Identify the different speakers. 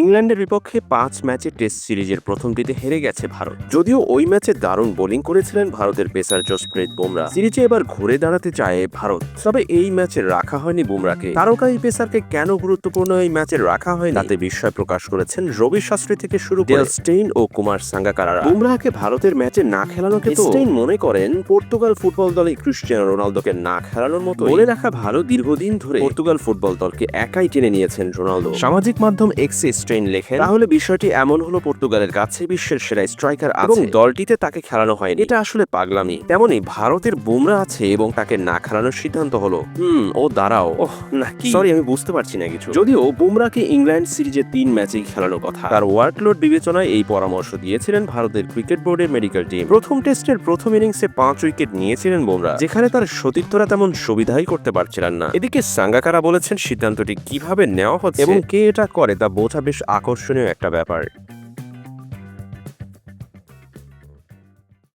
Speaker 1: ইংল্যান্ডের বিপক্ষে পাঁচ ম্যাচে টেস্ট সিরিজের প্রথমটিতে হেরে গেছে ভারত। যদিও ওই ম্যাচে দারুণ বোলিং করেছিলেন ভারতের পেসার জসপ্রীত বুমরা। সিরিজে এবার ঘুরে দাঁড়াতে চায় ভারত। তবে এই ম্যাচে রাখা হয়নি বুমরাকে। তারকা এই পেসারকে কেন গুরুত্বপূর্ণ এই ম্যাচে রাখা হয় তাতে বিস্ময় প্রকাশ করেছেন রবি শাস্ত্রী থেকে শুরু করে স্টেইন ও কুমার সাঙ্গাকারারা। বুমরাকে ভারতের ম্যাচে না খেলানোকে তো স্টেইন মনে করেন পর্তুগাল ফুটবল দলে ক্রিশ্চিয়ানো রোনালদোকে না খেলানোর মতো বলে রাখা ভালো দীর্ঘদিন ধরে পর্তুগাল ফুটবল দলকে একাই টেনে নিয়েছেন রোনালদো। সামাজিক মাধ্যম এক্সে স্ট্রেইন লেখেন। তাহলে বিষয়টি এমন হলো পর্তুগালের কাছে বিশ্বের সেরা স্ট্রাইকার আছে। এবং দলটিতে তাকে খেলানো হয়নি। এটা আসলে পাগলামি। তেমনি ভারতের বুমরা আছে এবং তাকে না খেলানোর সিদ্ধান্ত হলো। হুম ও দাঁড়াও। ওহ না কি? সরি আমি বুঝতে পারছি না কিছু। যদিও বুমরাকে ইংল্যান্ড সিরিজে তিন ম্যাচেই খেলানোর কথা। তার ওয়ার্কলোড বিবেচনায় এই পরামর্শ দিয়েছিলেন ভারতের ক্রিকেট বোর্ডের মেডিকেল টিম। প্রথম টেস্টের প্রথম ইনিংসে পাঁচ উইকেট নিয়েছিলেন বুমরা যেখানে তার সতীর্থরা তেমন সুবিধাই করতে পারছিলেন না। এদিকে সাঙ্গাকারা বলেছেন সিদ্ধান্তটি কীভাবে নেওয়া হচ্ছে এবং কে এটা করে তা বোঝা বেশ আকর্ষণীয় একটা ব্যাপার।